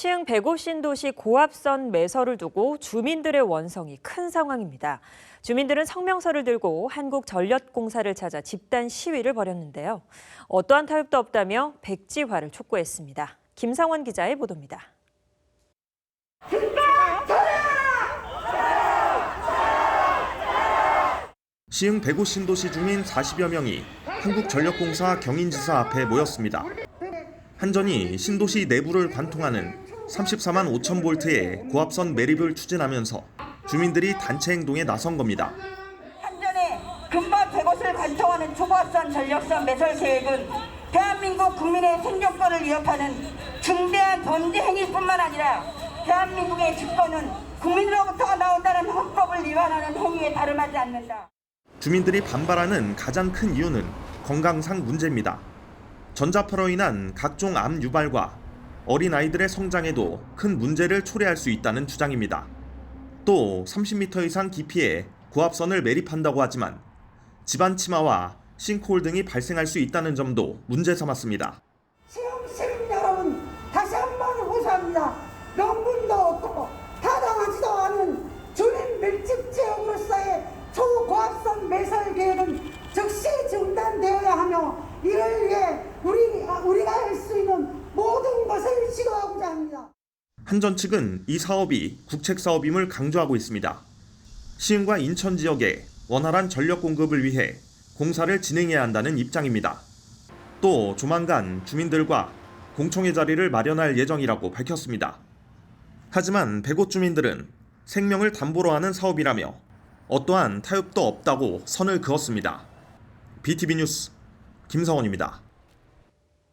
시흥 105 신도시 고압선 매설을 두고 주민들의 원성이 큰 상황입니다. 주민들은 성명서를 들고 한국전력공사를 찾아 집단 시위를 벌였는데요. 어떠한 타협도 없다며 백지화를 촉구했습니다. 김상원 기자의 보도입니다. 시흥 105 신도시 주민 40여 명이 한국전력공사 경인지사 앞에 모였습니다. 한전이 신도시 내부를 관통하는 34만 5천 볼트의 고압선 매립을 추진하면서 주민들이 단체 행동에 나선 겁니다. 한전의 금방 100곳을 관통하는 초고압선 전력선 매설 계획은 대한민국 국민의 생존권을 위협하는 중대한 범죄 행위뿐만 아니라 대한민국의 주권은 국민으로부터 나온다는 헌법을 위반하는 행위에 다름하지 않는다. 주민들이 반발하는 가장 큰 이유는 건강상 문제입니다. 전자파로 인한 각종 암 유발과 어린 아이들의 성장에도 큰 문제를 초래할 수 있다는 주장입니다. 또 30m 이상 깊이에 고압선을 매립한다고 하지만 집안 침하와 싱크홀 등이 발생할 수 있다는 점도 문제 삼았습니다. 시흥 시민 여러분 다시 한 번 호소합니다. 명분도 없고 타당하지도 않은 주민 밀집 지역으로서의 초고압선 매설 계획은 즉시 중단되어야 하며 이를 위해 우리, 우리가 할 수 있는 모든 것을 시도하고자 합니다. 한전 측은 이 사업이 국책 사업임을 강조하고 있습니다. 시흥과 인천 지역에 원활한 전력 공급을 위해 공사를 진행해야 한다는 입장입니다. 또 조만간 주민들과 공청회 자리를 마련할 예정이라고 밝혔습니다. 하지만 백옷 주민들은 생명을 담보로 하는 사업이라며 어떠한 타협도 없다고 선을 그었습니다. BTV 뉴스 김성원입니다.